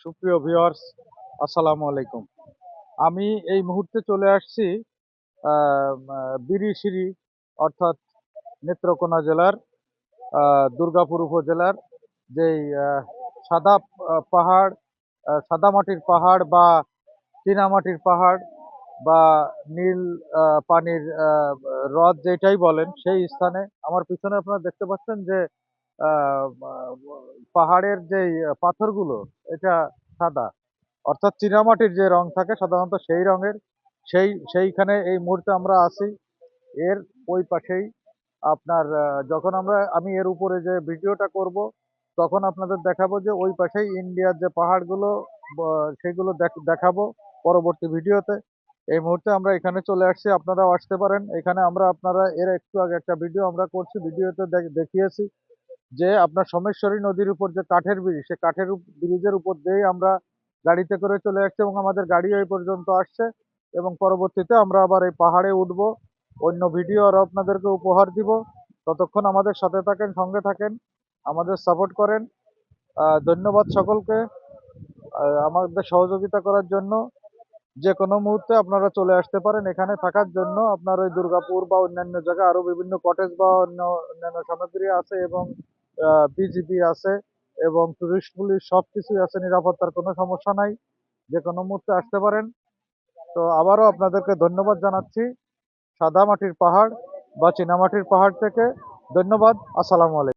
সুপ্রিয় ভিউয়ার্স আসসালামু আলাইকুম। আমি এই মুহূর্তে চলে আসছি আহ, অর্থাৎ নেত্রকোনা জেলার দুর্গাপুর উপজেলার যেই সাদা পাহাড় সাদা মাটির পাহাড় বা চীনামাটির পাহাড় বা নীল পানির হ্রদ যেটাই বলেন সেই স্থানে আমার পিছনে আপনারা দেখতে পাচ্ছেন যে পাহাড়ের যেই পাথরগুলো এটা সাদা। অর্থাৎ চীনামাটির যে রং থাকে, সাধারণত সেই রঙের, সেই, সেইখানে এই মুহূর্তে আমরা আছি। এর ওই পাশেই আপনার যখন আমরা, আমি এর উপরে যে ভিডিওটা করব, তখন আপনাদের দেখাবো যে ওই পাশেই ইন্ডিয়ার যে পাহাড়গুলো সেগুলো দেখ- দেখাবো পরবর্তী ভিডিওতে। এই মুহূর্তে আমরা এখানে চলে আসছি, আপনারাও আসতে পারেন। এখানে আমরা, আপনারা, এর একটু আগে একটা ভিডিও আমরা করছি, ভিডিওতে দেখ- দেখিয়েছি। যে আপনার সোমেশ্বরী নদীর উপর যে কাঠের ব্রিজ, সে কাঠের ব্রিজের উপর দিয়েই আমরা গাড়িতে করে চলে আসছি এবং আমাদের গাড়ি এই পর্যন্ত আসছে এবং পরবর্তীতে আমরা আবার এই পাহাড়ে উঠব। অন্য ভিডিও আরও আপনাদেরকে উপহার দিব। ততক্ষণ আমাদের সাথে থাকেন, সঙ্গে থাকেন, আমাদের সাপোর্ট করেন। ধন্যবাদ সকলকে। আমাদের সহযোগিতা করার জন্য যে কোনো মুহূর্তে আপনারা চলে আসতে পারেন। এখানে থাকার জন্য আপনার ওই দুর্গাপুর বা অন্যান্য জায়গায় আরও বিভিন্ন কটেজ বা অন্য অন্যান্য সামগ্রী আছে এবং বিজিবি আছে এবং টুরিস্ট পুলিশ সব কিছুই আছে, নিরাপত্তার কোনো সমস্যা নাই। যে কোনো মুহূর্তে আসতে পারেন। তো আবারও আপনাদেরকে ধন্যবাদ জানাচ্ছি। সাদা মাটির পাহাড় বা চীনামাটির পাহাড় থেকে ধন্যবাদ। আসসালামু আলাইকুম।